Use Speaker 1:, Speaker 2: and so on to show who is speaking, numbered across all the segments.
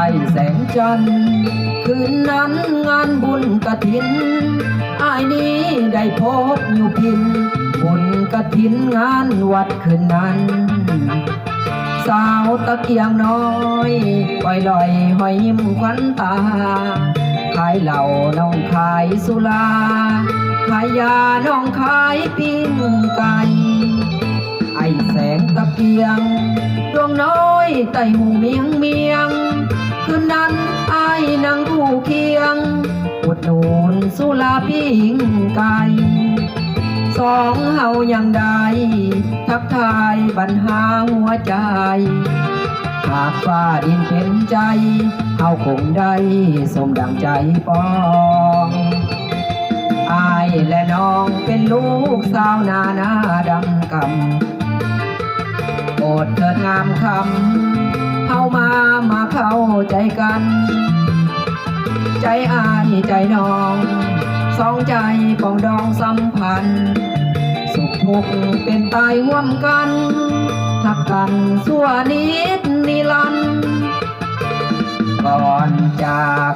Speaker 1: ใต้แสงจันทร์คืนนั้นงานบุญกระถินอายนี้ได้พบอยู่พินบุญกระถินงานวัดคืนนั้น สาวตะเกียงน้อยปล่อยลอยหอยยิ้มควันตา ขายเหล่าน้องขายสุราขายยาน้องขายปิ้งไก่ไอแสงตะเกียงดวงน้อยไต่หูเมียงเมียง คืนนั้นไอ้ายนั่งคู่เคียงอุดหนุนสุราปิงไก่สองเฮายังได้ทักทายบันหาหัวใจ หากฟ้าดินเป็นใจเฮาคงได้สมดังใจปองอายและน้องเป็นลูกสาวนานาดำกำโปรดเถิดงามคำ เฮามามาเข้าใจกัน ใจอายใจน้อง สองใจปองดองสัมพันธ์สุขทุกข์เป็นตายร่วมกันทักกันสั่วนิดนิรันก่อนจาก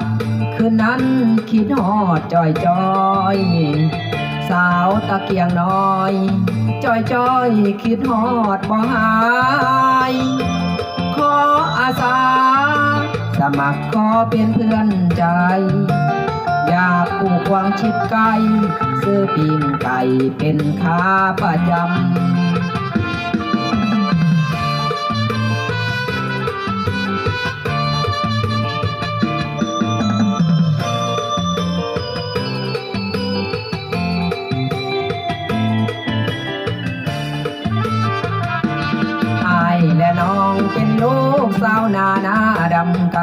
Speaker 1: คืนนั้นคิดหอดจอยจอยสาวตะเกียงน้อย จอยจอยคิดหอดบ่หาย มัครขอเป็นเพื่อนใจ อยากผูกวางชิดไกลซื้อปิงไก่เป็นค้าประจำ สาวนาหน้าดำก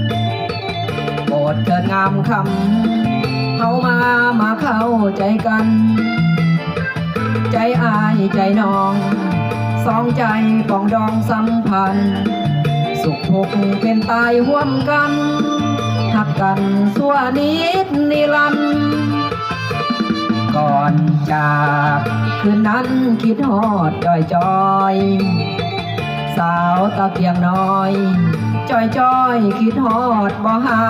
Speaker 1: ำโปรดเกิดงามคำเข้ามามาเข้าใจกัน ใจอายใจน้อง สองใจปองดองสัมพันธ์ สุขทุกเป็นตายห่วมกันหักกันสัวนิดนิรันต์ก่อนจากคืนนั้นคิดฮอดจอยจอย ๆสาตะเกียงน้อยจอยจอยคิดหอดบ่หา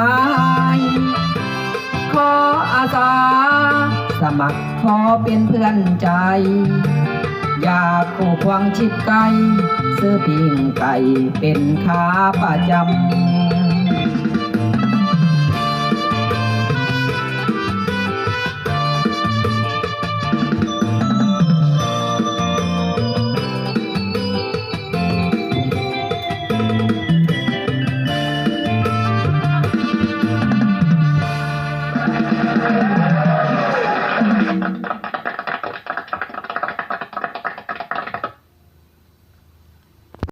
Speaker 1: ย ขออาสา สมัครขอเป็นเพื่อนใจ อยากคู่ควงชิดไกลซื้อปิงไก่เป็นขาประจำ